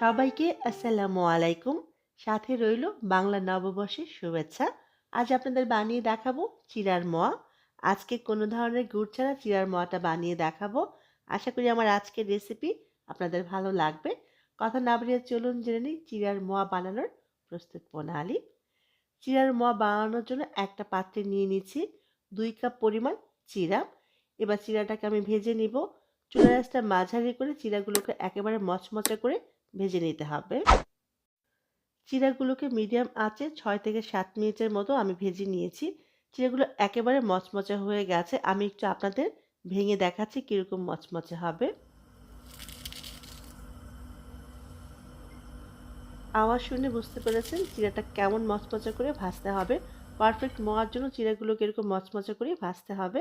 সবাইকে আসসালামু আলাইকুম। সাথে রইল বাংলা নববর্ষের শুভেচ্ছা। আজ আপনাদের বানিয়ে দেখাবো চিড়ার মোয়া। আজকে কোনো ধরনের গুড় ছাড়া চিড়ার মোয়াটা বানিয়ে দেখাবো। আশা করি আমার আজকের রেসিপি আপনাদের ভালো লাগবে। কথা না বাড়িয়ে চলুন জেনে নিই চিড়ার মোয়া বানানোর প্রস্তুত প্রণালী। চিড়ার মোয়া বানানোর জন্য একটা পাত্রে নিয়ে নিচ্ছি দুই কাপ পরিমাণ চিড়া এবার চিড়াটাকে আমি ভেজে নিব। চুলা রাসটা মাঝারি করে চিড়াগুলোকে একেবারে মচমচে করে ভেজে নিতে হবে। চিড়াগুলোকে মিডিয়াম আঁচে ছয় থেকে সাত মিনিটের মতো আমি ভেজে নিয়েছি। চিড়াগুলো একেবারে মচমচে হয়ে গেছে। আমি একটু আপনাদের ভেঙে দেখাচ্ছি কীরকম মচমচে হবে। আওয়াজ শুনে বুঝতে পেরেছেন চিড়াটা কেমন মচমচে করে ভাজতে হবে। পারফেক্ট মোয়ার জন্য চিড়াগুলোকে এরকম মচমচে করে ভাজতে হবে।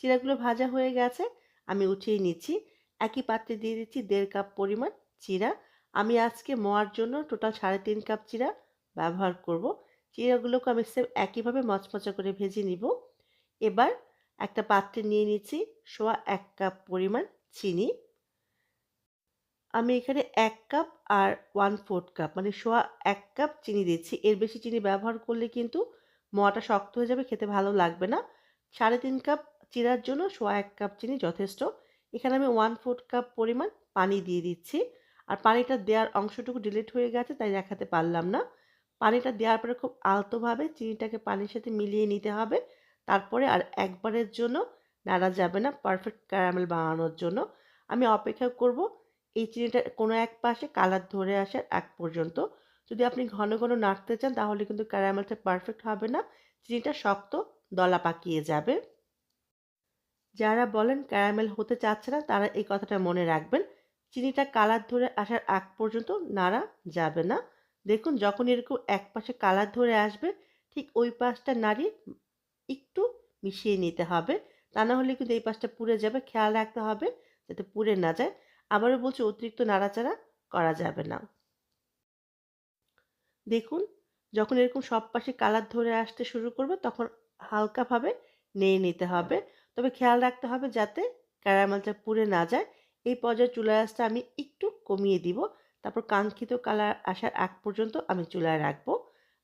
চিড়াগুলো ভাজা হয়ে গেছে। আমি উঠিয়ে নিচ্ছি। একই পাত্রে দিয়ে দিচ্ছি দেড় কাপ পরিমাণ চিরা। আমি আজকে মোয়ার জন্য টোটাল সাড়ে তিন কাপ চিরা ব্যবহার করব। চিরাগুলোকে আমি সেম একইভাবে মচমচা করে ভেজে নিব। এবার একটা পাত্রে নিয়ে নিচ্ছি সোয়া এক কাপ পরিমাণ চিনি। আমি এখানে এক কাপ আর ওয়ান ফোর্থ কাপ মানে সোয়া এক কাপ চিনি দিচ্ছি এর বেশি চিনি ব্যবহার করলে কিন্তু মোয়াটা শক্ত হয়ে যাবে, খেতে ভালো লাগবে না। সাড়ে তিন কাপ চিরার জন্য সোয়া এক কাপ চিনি যথেষ্ট। এখানে আমি ওয়ান ফোর্থ কাপ পরিমাণ পানি দিয়ে দিচ্ছি। আর পানিটা দেওয়ার অংশটুকু ডিলিট হয়ে গেছে, তাই দেখাতে পারলাম না। পানিটা দেওয়ার পরে খুব আলতোভাবে চিনিটাকে পানির সাথে মিলিয়ে নিতে হবে। তারপরে আর একবারের জন্য নাড়া যাবে না পারফেক্ট ক্যারামেল বানানোর জন্য। আমি অপেক্ষা করব এই চিনিটা কোনো এক পাশে কালার ধরে আসার এক পর্যন্ত। যদি আপনি ঘন ঘন নাড়তে চান, তাহলে কিন্তু ক্যারামেলটা পারফেক্ট হবে না। চিনিটা শক্ত দলা পাকিয়ে যাবে। যারা বলেন ক্যারামেল হতে চাচ্ছে না, তারা এই কথাটা মনে রাখবেন। চিনিটা কালার ধরে আসার আগ পর্যন্ত নাড়া যাবে না। দেখুন, যখন এরকম এক পাশে কালার ধরে আসবে, ঠিক ওই পাশটা নাড়িয়ে একটু মিশিয়ে নিতে হবে। তা না হলে কিন্তু এই পাশটা পুড়ে যাবে। খেয়াল রাখতে হবে যাতে পুড়ে না যায়। আবারও বলছি, অতিরিক্ত নাড়াচাড়া করা যাবে না। দেখুন, যখন এরকম সব পাশে কালার ধরে আসতে শুরু করবে, তখন হালকাভাবে নিয়ে নিতে হবে। তবে খেয়াল রাখতে হবে যাতে ক্যারামেলটা পুড়ে না যায়। এই পর্যায়ে চুলা আঁচটা আমি একটু কমিয়ে দিব। তারপর কাঙ্ক্ষিত কালার আসার আগ পর্যন্ত আমি চুলায় রাখব।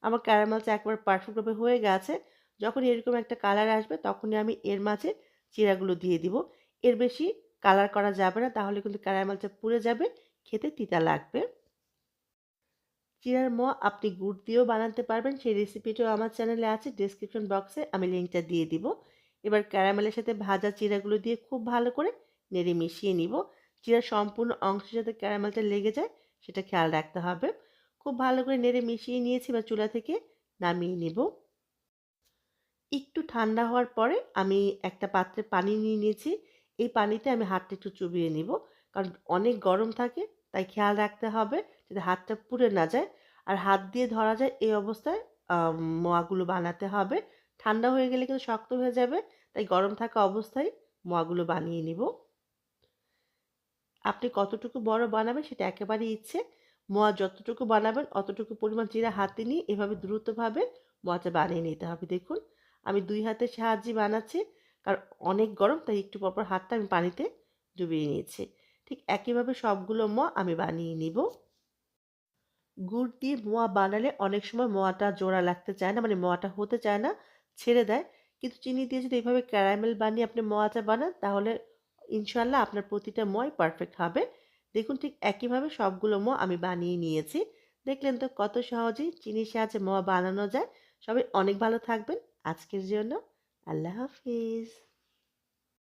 আমার ক্যারামেলটা একবার পারফেক্টভাবে হয়ে গেছে। যখন এরকম একটা কালার আসবে, তখনই আমি এর মাঝে চিরাগুলো দিয়ে দিব। এর বেশি কালার করা যাবে না, তাহলে কিন্তু ক্যারামেলটা পুড়ে যাবে, খেতে তিতা লাগবে। চিরার ম আপনি গুড় দিয়েও বানাতে পারবেন। সেই রেসিপিটাও আমার চ্যানেলে আছে ডিসক্রিপশন বক্সে আমি লিঙ্কটা দিয়ে দিব। এবার ক্যারামেলের সাথে ভাজা চিরাগুলো দিয়ে খুব ভালো করে নেড়ে মিশিয়ে নিব। চিরার সম্পূর্ণ অংশের সাথে ক্যারামেলটা লেগে যায়, সেটা খেয়াল রাখতে হবে। খুব ভালো করে নেড়ে মিশিয়ে নিয়েছি বা চুলা থেকে, নামিয়ে নিব। একটু ঠান্ডা হওয়ার পরে আমি একটা পাত্রে পানি নিয়ে নিয়েছি। এই পানিতে আমি হাতটা একটু চুবিয়ে নিব। কারণ অনেক গরম থাকে, তাই খেয়াল রাখতে হবে যাতে হাতটা পুড়ে না যায়। আর হাত দিয়ে ধরা যায় এই অবস্থায় মোয়াগুলো বানাতে হবে। ঠান্ডা হয়ে গেলে কিন্তু শক্ত হয়ে যাবে, তাই গরম থাকা অবস্থায় মোয়াগুলো বানিয়ে নিব। আপনি কতটুকু বড় বানাবেন সেটা একেবারেই ইচ্ছে। মোয়া যতটুকু বানাবেন অতটুকু পরিমাণ জিরা হাতে নিয়ে এভাবে দ্রুতভাবে মোয়াটা বানিয়ে নিতে হবে। দেখুন, আমি দুই হাতের সাহায্যে বানাচ্ছি, কারণ অনেক গরম, তাই একটু পরপর হাতটা আমি পানিতে ডুবিয়ে নিয়েছি। ঠিক একইভাবে সবগুলো মোয়া আমি বানিয়ে নিব। গুড় দিয়ে মোয়া বানালে অনেক সময় মোয়াটা জোড়া লাগতে চায় না মানে মোয়াটা হতে চায় না, ছেড়ে দেয়। কিন্তু চিনি দিয়ে যদি এইভাবে ক্যারামেল বানিয়ে আপনি মোয়াটা বানান, তাহলে ইনশাল্লাহ আপনার প্রতিটা ময় পারফেক্ট হবে। দেখুন ঠিক একইভাবে সবগুলো ম আমি বানিয়ে নিয়েছি। দেখলেন তো কত সহজেই চিনির সাহায্যে মোয়া বানানো যায়। সবাই অনেক ভালো থাকবেন। আজকের জন্য আল্লাহ হাফিজ।